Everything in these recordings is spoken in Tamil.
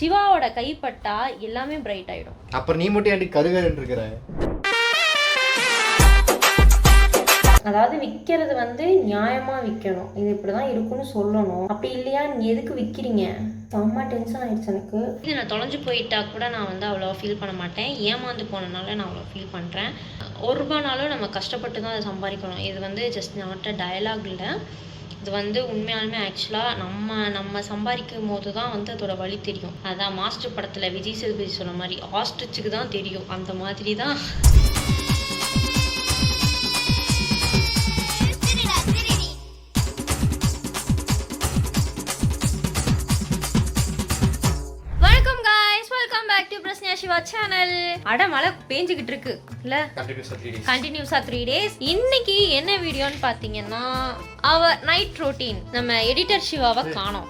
சிவாவோட கைப்பட்டா எல்லாமே பிரைட் ஆயிடும். அப்புறம் நீ மட்டும் ஏன்டி கருகருன்னு இருக்கிற அதாவது விற்கிறது வந்து நியாயமா விற்கணும் இது இப்படிதான் இருக்குன்னு சொல்லணும். அப்படி இல்லையா? நீங்க எதுக்கு விற்கிறீங்க செம்ம டென்ஷன் ஆயிடுச்சு எனக்கு. இது நான் தொலைஞ்சு போயிட்டா கூட நான் வந்து அவ்வளோ ஃபீல் பண்ண மாட்டேன். ஏமாந்து போனனால நான் அவ்வளோ ஃபீல் பண்ணுறேன் ஒரு ரூபானாலும் நம்ம கஷ்டப்பட்டு தான் அதை சம்பாதிக்கணும். இது வந்து ஜஸ்ட் நாட்ட டயலாக் இல்லை. இது வந்து உண்மையாலுமே ஆக்சுவலாக நம்ம நம்ம சம்பாதிக்கும் போது தான் வந்து அதோட வழி தெரியும். அதான் மாஸ்டர் படத்தில் விஜய் சேதுபதி சொன்ன மாதிரி ஆஸ்ட்ரிச்சுக்கு தான் தெரியும். அந்த மாதிரி தான் அட மழை பேஞ்சுக்கிட்டு இருக்கு. இல்ல? கண்டினியூஸா த்ரீ டேஸ் இன்னைக்கு என்ன வீடியோன்னு பாத்தீங்கன்னா அவ நைட் ரொட்டீன் நம்ம எடிட்டர் சிவாவை காணோம்.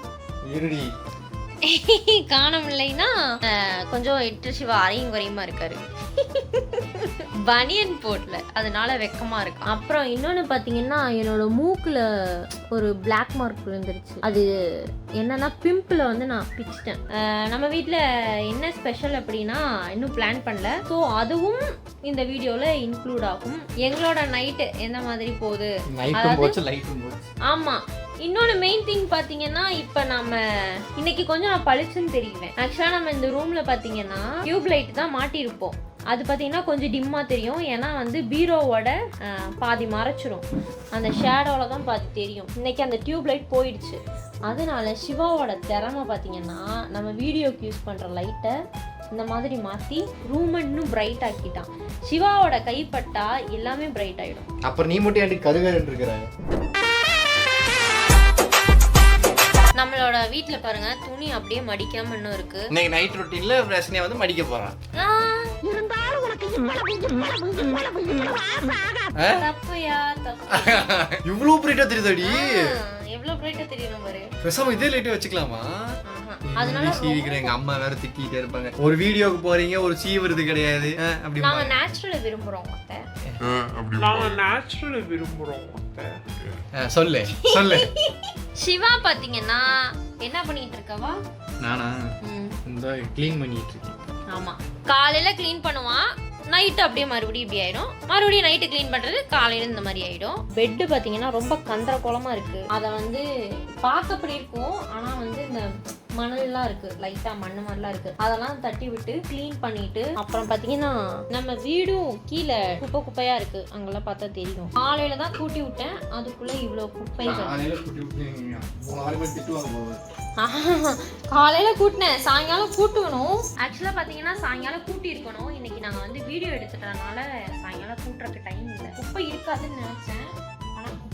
இருடி காண முடியலைன்னா அஹ், கொஞ்சம் எடிட்டர் சிவா அரையும் குறையுமா இருக்காரு. பனியன் போடல அதனால வெக்கமா இருக்கு அப்புறம் இன்னொன்னு பாத்தீங்கன்னா என்னோட மூக்குல ஒரு பிளாக் மார்க் விழுந்துருச்சு. அது என்னன்னா பிம்பிள் வந்து நான் பிச்சிட்டேன். நம்ம வீட்ல என்ன ஸ்பெஷல் அப்படின்னா இன்னும் பிளான் பண்ணல. ஸோ அதுவும் இந்த வீடியோல இன்க்ளூட் ஆகும். எங்களோட நைட்டு எந்த மாதிரி போகுது? நைட்டும் இன்னொன்று மெயின் திங் பார்த்தீங்கன்னா இப்போ நம்ம இன்னைக்கு கொஞ்சம் நான் பளிச்சுன்னு தெரியுவேன். ஆக்சுவலாக நம்ம இந்த ரூமில் பார்த்தீங்கன்னா டியூப் லைட் தான் மாட்டியிருப்போம். அது பார்த்தீங்கன்னா கொஞ்சம் டிம்மாக தெரியும். ஏன்னா வந்து பீரோவோட பாதி மறைச்சிரும். அந்த ஷேடோவில் தான் பாதி தெரியும். இன்னைக்கு அந்த டியூப் லைட் போயிடுச்சு. அதனால சிவாவோட திறமை பார்த்தீங்கன்னா நம்ம வீடியோக்கு யூஸ் பண்ணுற லைட்டை இந்த மாதிரி மாற்றி ரூம் இன்னும் பிரைட் ஆக்கிட்டான். சிவாவோட கைப்பட்டா எல்லாமே பிரைட் ஆகிடும் அப்புறம் நீ மட்டும் ஏன்டி கருகருன்னு இருக்கிற? நம்மளோட வீட்ல பாருங்க துணி அப்படியே மடிக்காம இன்னும் இருக்கு. இன்னைக்கு நைட் ரொட்டீன்ல பிரச்சனையை வந்து மடிக்க போறான். தப்புயா? தப்பு. இவ்வளவு பிரைட்டா தெரியுதாடி. எவ்வளவு பிரைட்டா தெரியும் பாரு. பேசாம இதே லைட்டே வச்சுக்கலாமா. அதனால சீவிக்கிறேன் எங்க அம்மா வேற திட்டிட்டே இருப்பாங்க. ஒரு வீடியோக்கு போறீங்க ஒரு சீவுறது கிடையாது. அப்படி நாங்க நேச்சுரலை விரும்புறோம் நாங்க நேச்சுரல் விரும்புறோம் சொல்லு சொல்லு. சிவா பாத்தீங்கன்னா என்ன பண்ணிட்டு இருக்கவா? நானா? இந்த க்ளீன் பண்ணிட்டு இருக்கேன். ஆமா. காலையில க்ளீன் பண்ணுவான். நைட்டு அப்படியே மறுபடியும் இப்படி ஆயிடும். மறுபடியும் நைட்டு க்ளீன் பண்றது காலையில இந்த மாதிரி ஆயிடும். பெட்டு பாத்தீங்கன்னா ரொம்ப கந்தர குளமா இருக்கு. அதை வந்து பார்க்க அப்படி இருக்கும். ஆனா வந்து இந்த மணல்லாம் இருக்கு. லைட்டா மண்ணு மாதிரிலாம் இருக்கு. அதெல்லாம் தட்டி விட்டு க்ளீன் பண்ணிட்டு அப்புறம் பாத்தீங்கன்னா நம்ம வீடும் கீழே குப்பை குப்பையா இருக்கு. அங்கெல்லாம் பார்த்தா தெரியும். காலையில தான் கூட்டி விட்டேன். அதுக்குள்ள இவ்வளவு குப்பைகள் காலையில. மூணு கூட்டினேன். சாயங்காலம் கூட்டணும். ஆக்சுவலா பாத்தீங்கன்னா சாயங்காலம் கூட்டி இருக்கணும் இன்னைக்கு நாங்க வந்து வீடியோ எடுத்துட்டனால சாயங்காலம் கூட்டுறதுக்கு டைம் இல்லை. குப்பை இருக்காதுன்னு நினைச்சேன்.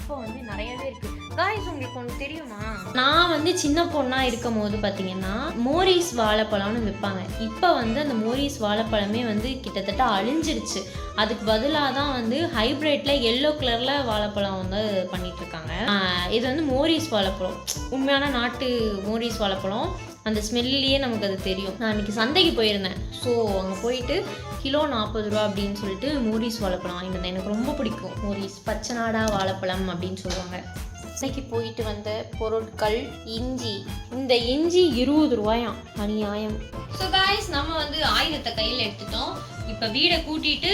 ஆனா வந்து நிறையவே இருக்கு. காய்ஸ் உங்களுக்கு ஒன்று தெரியுமா? நான் வந்து சின்ன பொண்ணா இருக்கும் போது பார்த்தீங்கன்னா மோரிஸ் வாழைப்பழம்னு விற்பாங்க இப்போ வந்து அந்த மோரிஸ் வாழைப்பழமே வந்து கிட்டத்தட்ட அழிஞ்சிருச்சு. அதுக்கு பதிலாக தான் வந்து ஹைப்ரிட்ல எல்லோ கலர்ல வாழைப்பழம் வந்து பண்ணிட்டு இருக்காங்க இது வந்து மோரிஸ் வாழைப்பழம். உண்மையான நாட்டு மோரிஸ் வாழைப்பழம். அந்த ஸ்மெல்லையே நமக்கு அது தெரியும். நான் இன்னைக்கு சந்தைக்கு போயிருந்தேன். ஸோ அங்கே போயிட்டு கிலோ நாற்பது ரூபா அப்படின்னு சொல்லிட்டு மோரிஸ் வாழைப்பழம் வாங்கிட்டு எனக்கு ரொம்ப பிடிக்கும். மோரிஸ் பச்சை நாடா வாழைப்பழம் அப்படின்னு சொல்லுவாங்க. இன்னைக்கு போயிட்டு வந்த பொருட்கள் இஞ்சி. இந்த இஞ்சி இருபது ரூபாயாம். அநியாயம். ஸோ காய்ஸ் நம்ம வந்து ஆயுதத்தை கையில் எடுத்துட்டோம். இப்போ வீடை கூட்டிட்டு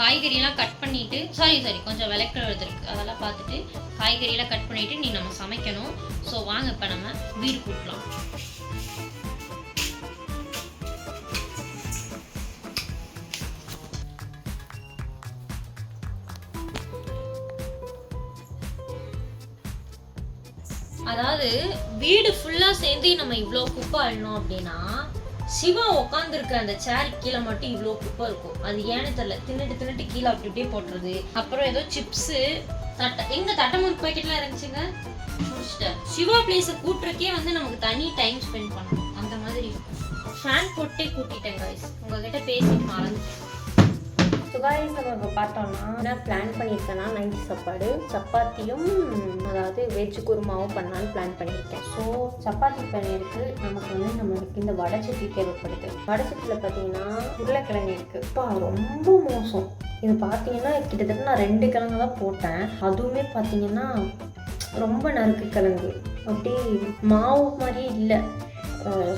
காய்கறியெல்லாம் கட் பண்ணிட்டு சாரி சாரி கொஞ்சம் விளக்குறது இருக்கு அதெல்லாம் பார்த்துட்டு காய்கறியெல்லாம் கட் பண்ணிட்டு நீ நம்ம சமைக்கணும். ஸோ வாங்க இப்போ நம்ம வீடு கூட்டலாம். அதாவது வீடு ஃபுல்லாக சேர்ந்து நம்ம இவ்வளோ குப்பை அள்ளணும் அப்படின்னா சிவா உட்காந்துருக்க அந்த சேர் கீழே மட்டும் இவ்வளோ குப்பை இருக்கும். அது ஏன்னு தெரியல. தின்னுட்டு தின்னுட்டு கீழே அப்படி இப்படியே போட்டுறது. அப்புறம் ஏதோ சிப்ஸு தட்டை எங்க தட்டமுறுக்கு பாக்கெட்லாம் இருந்துச்சுங்க? முடிச்சிட்டேன். சிவா பிளேஸை கூட்டுறக்கே வந்து நமக்கு தனி டைம் ஸ்பெண்ட் பண்ணணும். அந்த மாதிரி ஃபேன் போட்டே கூட்டிட்டேன் கைஸ் உங்ககிட்ட பேசி மறந்துட்டேன். சுகாரிஸ் நம்ம இப்போ பார்த்தோம்னா என்ன பிளான் பண்ணியிருக்கேன்னா நைட் சாப்பாடு. சப்பாத்தியும் அதாவது வெஜ் குருமாவும் பண்ணலான்னு பிளான் பண்ணியிருக்கேன். ஸோ சப்பாத்தி பண்ணியிருக்கு நமக்கு வந்து நம்மளுக்கு இந்த வடச்சட்டி தேவைப்படுது. வடச்சட்டியில் பார்த்தீங்கன்னா உருளைக்கிழங்கு இருக்குது இப்போ ரொம்ப மோசம். இது பார்த்தீங்கன்னா கிட்டத்தட்ட நான் ரெண்டு கிழங்கு தான் போட்டேன். அதுவுமே பார்த்தீங்கன்னா ரொம்ப நறுக்கு கிழங்கு. அப்படியே மாவு மாதிரியே இல்லை.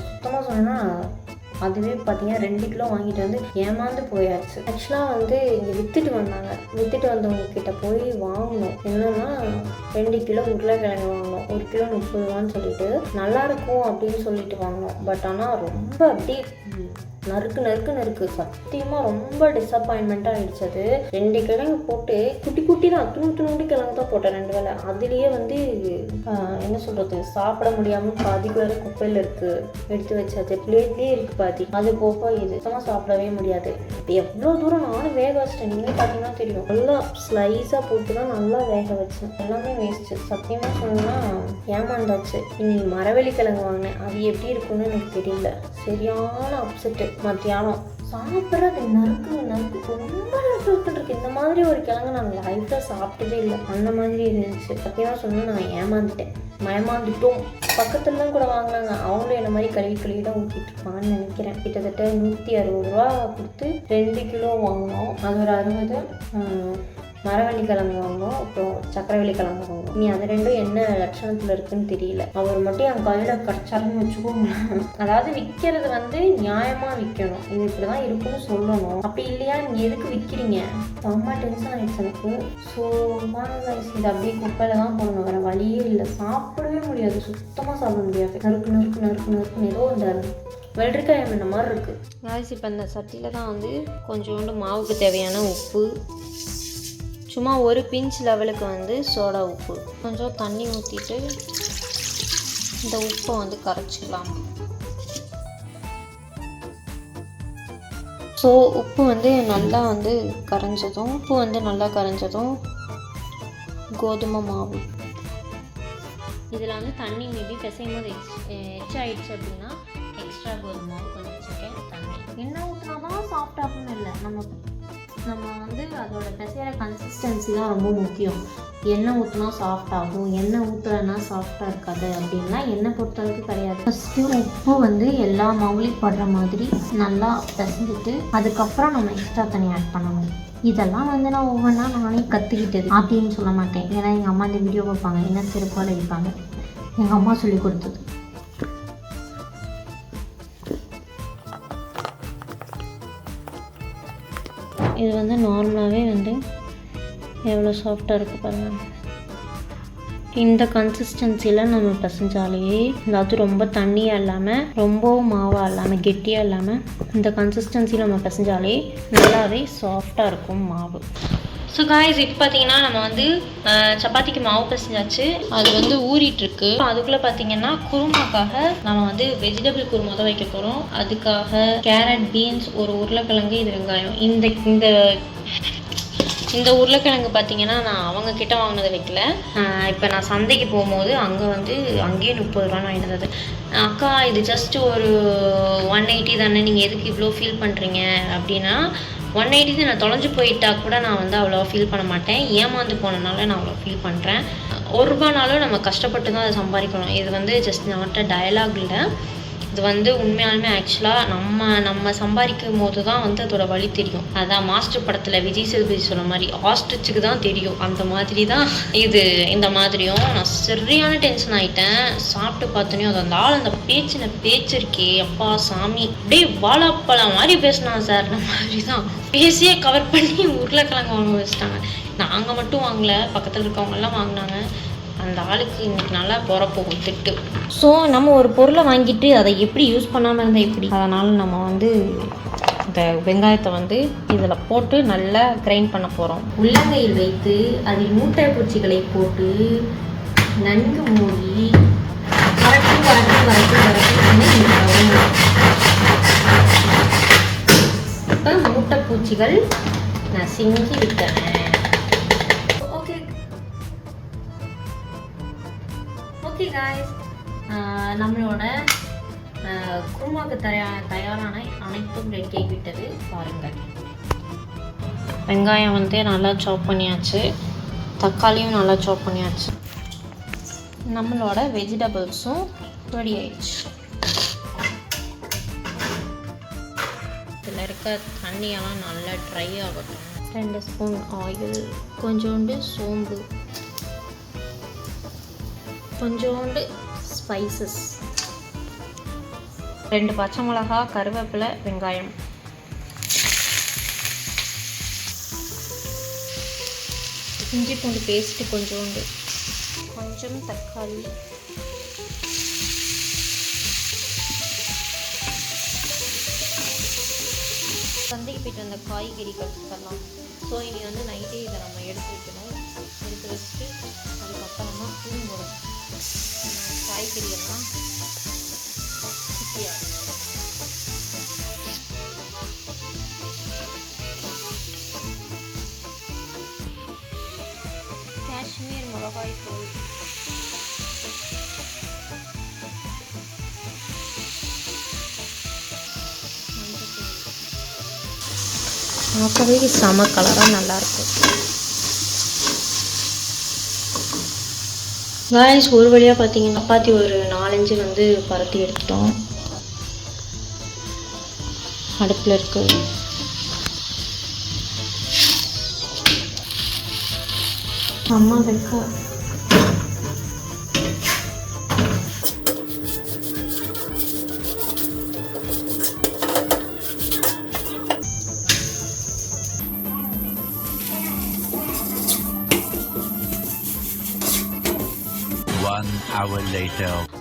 சுத்தமாக சொன்னால் அதுவே பார்த்தீங்கன்னா ரெண்டு கிலோ வாங்கிட்டு வந்து ஏமாந்து போயாச்சு. ஆக்சுவலாக வந்து இங்கே விற்றுட்டு வந்தாங்க. விற்றுட்டு வந்தவங்க கிட்ட போய் வாங்கணும் என்னன்னா ரெண்டு கிலோ உருளைக்கிழங்கு வாங்கினோம். ஒரு கிலோ முப்பது ரூபான்னு சொல்லிட்டு நல்லா இருக்கும் அப்படின்னு சொல்லிட்டு வாங்கினோம். பட் ஆனால் ரொம்ப அப்படியே நறுக்கு நறுக்கு நறுக்கு. சத்தியமாக ரொம்ப டிசப்பாயின்மெண்ட்டாக ஆயிடுச்சு அது. ரெண்டு கிழங்கு போட்டு குட்டி குட்டி தான் துணு துணுண்டு கிழங்கு தான் போட்டேன் ரெண்டு வேளை. அதுலேயே வந்து என்ன சொல்கிறது சாப்பிட முடியாமல் பாதிக்கு வேறு குப்பையில் இருக்குது எடுத்து வச்சாச்சு. பிளேட்லேயே இருக்குது பாதி. அது போக இது சுத்தமாக சாப்பிடவே முடியாது. எவ்வளோ தூரம் நானும் வேக வச்சிட்டேன். நீங்கள் பார்த்தீங்கன்னா தெரியும். நல்லா ஸ்லைஸாக போட்டு தான் நல்லா வேக வச்சேன். எல்லாமே வேஸ்ட்டு சத்தியமாக சொன்னால் ஏமாந்தாச்சு. இனி மரவள்ளி கிழங்கு வாங்கினேன். அது எப்படி இருக்கும்னு எனக்கு தெரியல. சரியான அப்செட்டு மத்தியானம். சாப்பிட்றது நறுக்கு நறுக்கு. ரொம்ப நறுக்கு இருக்கு இந்த மாதிரி ஒரு கிழங்கு நான் லைஃப்பில் சாப்பிட்டதே இல்லை. அந்த மாதிரி இருந்துச்சு. சத்தியமாக சொன்னால் நான் ஏமாந்துட்டேன். மயமாந்துட்டோம். பக்கத்துலலாம் கூட வாங்கினாங்க. அவங்களும் என்ன மாதிரி கழுவி கழுவி தான் ஊற்றிட்டு இருப்பாங்கன்னு நினைக்கிறேன். கிட்டத்தட்ட நூற்றி அறுபது ரூபா கொடுத்து ரெண்டு கிலோ வாங்கினோம். அது ஒரு அறுபது மரவள்ளி கிழங்கு வாங்கினோம் அப்புறம் சக்கரவள்ளி கிழங்கு வாங்கணும் நீ அது ரெண்டும் என்ன லட்சணத்தில் இருக்குன்னு தெரியல. அவர் மட்டும் என் கையில் கிடச்சாருன்னு வச்சுக்கோங்க அதாவது விற்கிறது வந்து நியாயமாக விற்கணும் இது இப்படி தான் இருக்குன்னு சொல்லணும். அப்படி இல்லையா? நீங்கள் எதுக்கு விற்கிறீங்க செம்ம டென்ஷன் ஆகிடுச்சு எனக்கு. ஸோ வாங்க இது அப்படியே குப்பையில் தான் போடணும். வேறு வழியே இல்லை. சாப்பிடவே முடியாது. சுத்தமாக சாப்பிட முடியாது. நறுக்கு நறுக்கு நறுக்கு நறுக்குன்னு ஏதோ இந்த வெள்ளரிக்காய் இந்த மாதிரி இருக்குது காய்ஸ் இப்போ இந்த சட்டியில் தான் வந்து கொஞ்சோண்டு மாவுக்கு தேவையான உப்பு சும்மா ஒரு பிஞ்ச் லெவலுக்கு வந்து சோடா உப்பு. கொஞ்சம் தண்ணி ஊற்றிட்டு இந்த உப்பை வந்து கரைச்சிக்கலாம். ஸோ உப்பு வந்து நல்லா வந்து கரைஞ்சதும் உப்பு வந்து நல்லா கரைஞ்சதும் கோதுமை மாவு. இதில் வந்து தண்ணி மீதி பிசையும் போது எக்ஸ் எச் ஆயிடுச்சு அப்படின்னா எக்ஸ்ட்ரா கோதுமை மாவு கொஞ்சம் வச்சுருக்கேன். தண்ணி. என்ன ஊற்றினா தான் சாஃப்ட் இல்லை. நம்ம நம்ம வந்து அதோட பிசையிற கன்சிஸ்டன்சி தான் ரொம்ப முக்கியம். எண்ணெய் ஊற்றினா சாஃப்ட் ஆகும். எண்ணெய் ஊற்றுறனா சாஃப்டாக இருக்காது. அப்படின்னா எண்ணெய் பொறுத்தளவுக்கு கிடையாது. ஃபஸ்ட்டு உப்பு வந்து எல்லா மாவுலையும் படுற மாதிரி நல்லா பிசைஞ்சிட்டு அதுக்கப்புறம் நம்ம எக்ஸ்ட்ரா தண்ணி ஆட் பண்ணணும். இதெல்லாம் வந்து நான் ஒவ்வொன்றா நானே கற்றுக்கிட்டது அப்படின்னு சொல்ல மாட்டேன். ஏன்னா எங்கள் அம்மா இந்த வீடியோ பார்ப்பாங்க என்ன சிறப்பாக வைப்பாங்க எங்கள் அம்மா சொல்லி கொடுத்தது. இது வந்து நார்மலாகவே வந்து எவ்வளோ சாஃப்டாக இருக்குது பாருங்கள் இந்த கன்சிஸ்டன்சியில் நம்ம பிசைஞ்சாலே அதாவது ரொம்ப தண்ணியாக இல்லாமல் ரொம்பவும் மாவாக இல்லாமல் கெட்டியாக இல்லாமல் இந்த கன்சிஸ்டன்சியில் நம்ம பசஞ்சாலே நல்லாவே சாஃப்டாக இருக்கும் மாவு. ஸோ காய்ஸ் இப்போ பார்த்தீங்கன்னா நம்ம வந்து சப்பாத்திக்கு மாவு பிசைஞ்சாச்சு. அது வந்து ஊறிட்டுருக்கு. அதுக்குள்ளே பார்த்தீங்கன்னா குருமாக்காக நம்ம வந்து வெஜிடபிள் குருமா தான் வைக்க போகிறோம் அதுக்காக கேரட் பீன்ஸ் ஒரு உருளைக்கிழங்கு இது வெங்காயம். இந்த இந்த இந்த உருளைக்கிழங்கு பார்த்தீங்கன்னா நான் அவங்க கிட்ட வாங்கினதை வைக்கல. இப்போ நான் சந்தைக்கு போகும்போது அங்கே வந்து அங்கேயே முப்பது ரூபான்னு வாங்கிட்டு அக்கா இது ஜஸ்ட் ஒரு ஒன் எயிட்டி தானே. நீங்கள் எதுக்கு இவ்வளோ ஃபீல் பண்ணுறீங்க அப்படின்னா ஒன் எயிட்டி நான் தொலைஞ்சு போயிட்டா கூட நான் வந்து அவ்வளோ ஃபீல் பண்ண மாட்டேன். ஏமாந்து போனனால நான் அவ்வளோ ஃபீல் பண்ணுறேன் ஒரு ரூபானாலும் நம்ம கஷ்டப்பட்டு தான் அதை சம்பாதிக்கணும். இது வந்து ஜஸ்ட் நாட்ட டயலாக் இல்லை. இது வந்து உண்மையாலுமே ஆக்சுவலாக நம்ம நம்ம நம்ம சம்பாதிக்கும் போது தான் வந்து அதோட வழி தெரியும். அதான் மாஸ்டர் படத்தில் விஜய் சேதுபதி சொன்ன மாதிரி ஆஸ்ட்ரிச்சுக்கு தான் தெரியும். அந்த மாதிரி தான் இது இந்த மாதிரியும். நான் சரியான டென்ஷன் ஆகிட்டேன் சாப்பிட்டு பார்த்தோன்னே அது அந்த ஆள் அந்த பேச்சின பேச்சு இருக்கே அப்பா சாமி. அப்படியே வாழைப்பழம் மாதிரி பேசினான் சார். அந்த மாதிரி தான். பேசியே கவர் பண்ணி உருளைக்கிழங்கு வாங்க வச்சுட்டாங்க. நாங்கள் மட்டும் வாங்கலை. பக்கத்தில் இருக்கவங்கெல்லாம் வாங்கினாங்க. அந்த ஆளுக்கு இன்னைக்கு நல்லா போகும் திட்டு ஸோ நம்ம ஒரு பொருளை வாங்கிட்டு அதை எப்படி யூஸ் பண்ணாமல் இருந்தால் எப்படி? அதனால் நம்ம வந்து இந்த வெங்காயத்தை வந்து இதில் போட்டு நல்லா கிரைண்ட் பண்ண போகிறோம் உள்ளங்கையில் வைத்து அதில் மூட்டை பூச்சிகளை போட்டு நன்கு மூடி வரட்டி வரட்டி வரட்டி வரட்டி இப்போ மூட்டை பூச்சிகள் நான் செஞ்சு விட்டேன். ஓகே காய்ஸ் நம்மளோட குருமாவுக்கு குருமாக்கு தயாரான அனைத்தும் ரெடி ஆகிவிட்டது பாருங்கள். வெங்காயம் வந்து நல்லா சாப் பண்ணியாச்சு. தக்காளியும் நல்லா சாப் பண்ணியாச்சு. நம்மளோட வெஜிடபிள்ஸும் ரெடி ஆயிடுச்சு. இதில் இருக்க தண்ணியெல்லாம் நல்லா ட்ரை ஆகட்டும். ரெண்டு ஸ்பூன் ஆயில் கொஞ்சோண்டு சோம்பு. கொஞ்சோண்டு ஸ்பைசஸ் ரெண்டு பச்சை மிளகா கருவேப்பிலை வெங்காயம். இஞ்சி பூண்டு பேஸ்ட்டு கொஞ்சோண்டு. கொஞ்சம் தக்காளி. சந்தைக்கு போயிட்டு வந்த காய்கறி கற்றுக்கலாம் ஸோ இனி வந்து நைட்டே இதை நம்ம எடுத்து வைக்கணும். எடுத்து வச்சுட்டு அதுக்கப்புறமா தூங்கணும் காய்கறி எல்லாம் குட்டியாக காஷ்மீர் மிளகாய் தூள். பார்க்கவே செம கலராக நல்லாயிருக்கும் காய்ஸ் ஒரு வழியாக பார்த்தீங்கன்னா சப்பாத்தி ஒரு நாலஞ்சு வந்து பரத்தி எடுத்துட்டோம். அடுப்பில் இருக்கு. அம்மா வைக்க.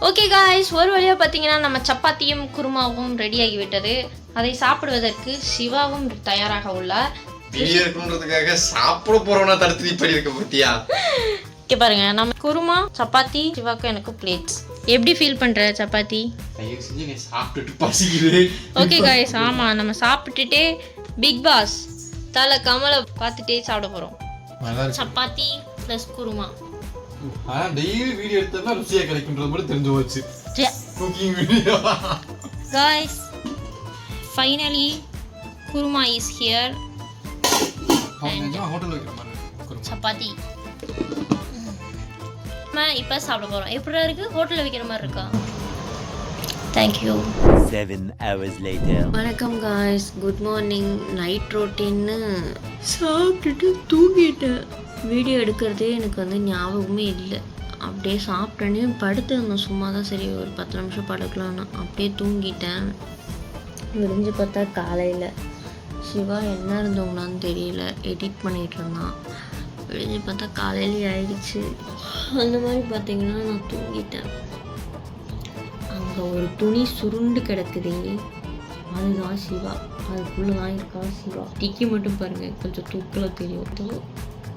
ஓகே காய்ஸ் ஒரு வழியாக பார்த்தீங்கன்னா நம்ம சப்பாத்தியும் குருமாவும் ரெடியாகி விட்டது அதை சாப்பிடுவதற்கு சிவாவும் தயாராக உள்ளார். இருக்கணுன்றதுக்காக சாப்பிட போறோம்னா தடுத்து நீ பண்ணி வைக்க பத்தியா இங்கே பாருங்க. நம்ம குருமா சப்பாத்தி சிவாக்கும் எனக்கு பிளேட்ஸ் எப்படி ஃபீல் பண்ணுற சப்பாத்தி? ஓகே காய்ஸ் ஆமாம் நம்ம சாப்பிட்டுட்டே பிக் பாஸ் தலை கமலை பார்த்துட்டே சாப்பிட இருக்கு. சப்பாத்தி ப்ளஸ் குருமா. ஆனா டெய்லி வீடியோ எடுத்தா ருசியா கிடைக்குன்றது மட்டும் தெரிஞ்சு போச்சு. Cooking video guys finally kurma is here hotel வைக்கிற மாதிரி. சப்பாத்தி. இப்போ சாப்பிட போகிறோம் எப்படி இருக்கு? ஹோட்டலில் வைக்கிற மாதிரி இருக்கா? Thank you Seven hours later. வணக்கம் காய்ஸ் குட் மார்னிங் நைட் ரொட்டீன்னு சாப்பிட்டுட்டு தூங்கிட்டேன். வீடியோ எடுக்கிறதே எனக்கு வந்து ஞாபகமே இல்லை. அப்படியே சாப்பிட்டேனே படுத்திருந்தேன் சும்மா தான் சரி ஒரு பத்து நிமிஷம் படுக்கலான்னு அப்படியே தூங்கிட்டேன். விடிஞ்சு பார்த்தா காலையில். சிவா என்ன இருந்தவங்களான்னு தெரியல. எடிட் பண்ணிகிட்டு இருந்தான். விடிஞ்சு பார்த்தா காலையிலே ஆயிடுச்சு. அந்த மாதிரி பார்த்தீங்கன்னா நான் தூங்கிட்டேன். அங்கே ஒரு துணி சுருண்டு கிடக்குது. அதுதான் சிவா. அதுக்குள்ளே தான் இருக்கா சிவா. டிக்கி மட்டும் பாருங்க. கொஞ்சம் தூக்கில் தெரியும். தோ.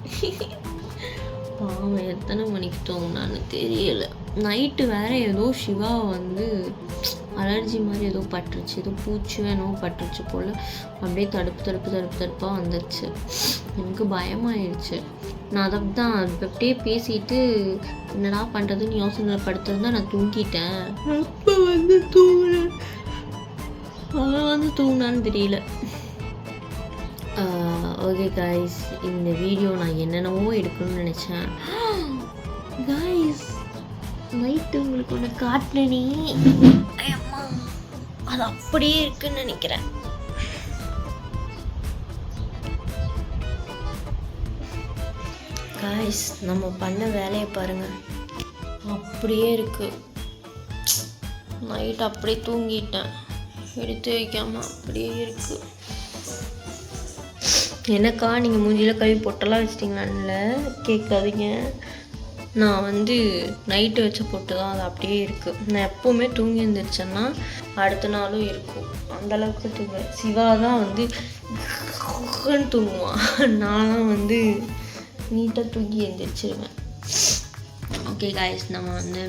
பாவம் எத்தனை மணிக்கு தூங்கினான்னு தெரியல. நைட்டு வேற ஏதோ சிவா வந்து அலர்ஜி மாதிரி ஏதோ பட்டுருச்சு. ஏதோ பூச்சி வேணும் பட்டுருச்சு போல். அப்படியே தடுப்பு தடுப்பு தடுப்பு தடுப்பாக வந்துச்சு எனக்கு பயமாயிடுச்சு நான் அதை தான் அப்படியே பேசிட்டு என்னடா பண்ணுறதுன்னு யோசனை படுத்திருந்தா நான் தூங்கிட்டேன். அப்போ வந்து தூங்கினேன் அவன் வந்து தூங்கினான்னு தெரியல. ஓகே காய்ஸ் இந்த வீடியோ நான் என்னென்னவோ எடுக்கணும்னு நினச்சேன். காய்ஸ் நைட்டு உங்களுக்கு ஒன்று காட்டினே அம்மா அது அப்படியே இருக்குன்னு நினைக்கிறேன். காய்ஸ் நம்ம பண்ண வேலையை பாருங்க. அப்படியே இருக்கு. நைட் அப்படியே தூங்கிட்டேன். எடுத்து வைக்காம அப்படியே இருக்கு. எனக்கா நீங்கள் மூஞ்சியில் கழுவி பொட்டெல்லாம் வச்சிட்டிங்களான்ல கேட்காதீங்க. நான் வந்து நைட்டு வச்ச பொட்டு தான் அது அப்படியே இருக்குது நான் எப்போவுமே தூங்கி எழுந்திரிச்சேன்னா அடுத்த நாளும் இருக்கும். அந்த அளவுக்கு தூங்குவேன் சிவா தான் வந்து தூங்குவான் நான்லாம் வந்து நீட்டாக தூங்கி எழுந்திரிச்சிருவேன் ஓகே காய்ஸ் நம்ம வந்து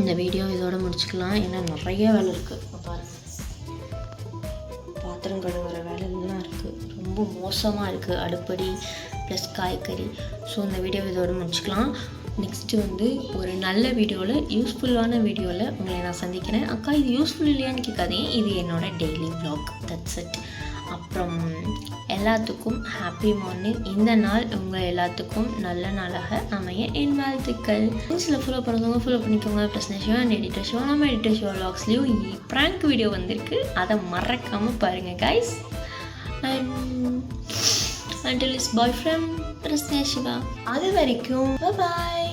இந்த வீடியோ இதோட முடிச்சுக்கலாம். ஏன்னா நிறைய வேலை இருக்குது பாருங்கள் பாத்திரம் கழுவு ரொம்ப மோசமாக இருக்குது அடுப்படி ப்ளஸ் காய்கறி. ஸோ இந்த வீடியோ இதோடு முடிச்சுக்கலாம். நெக்ஸ்ட்டு வந்து ஒரு நல்ல வீடியோவில் யூஸ்ஃபுல்லான வீடியோவில் உங்களை நான் சந்திக்கிறேன். அக்கா இது யூஸ்ஃபுல் இல்லையான்னு கேட்காதீங்க. இது என்னோட டெய்லி ப்ளாக் தட்ஸ் இட் அப்புறம் எல்லாத்துக்கும் ஹாப்பி மார்னிங் இந்த நாள் உங்கள் எல்லாத்துக்கும் நல்ல நாளாக அமைய என் வாழ்த்துக்கள். சில ஃபாலோ பண்ணுறவங்க ஃபாலோ பண்ணிக்கோங்க. பிரச்சனை ஷோ அண்ட் எடிட்டர் ஷோ நம்ம எடிட்டர் ஷோ வ்ளாக்ஸ்லேயும் ப்ராங்க் வீடியோ வந்திருக்கு. அதை மறக்காமல் பாருங்கள் guys and until is bye friend பிரஸ்னே Siva அது வரைக்கும் பாய்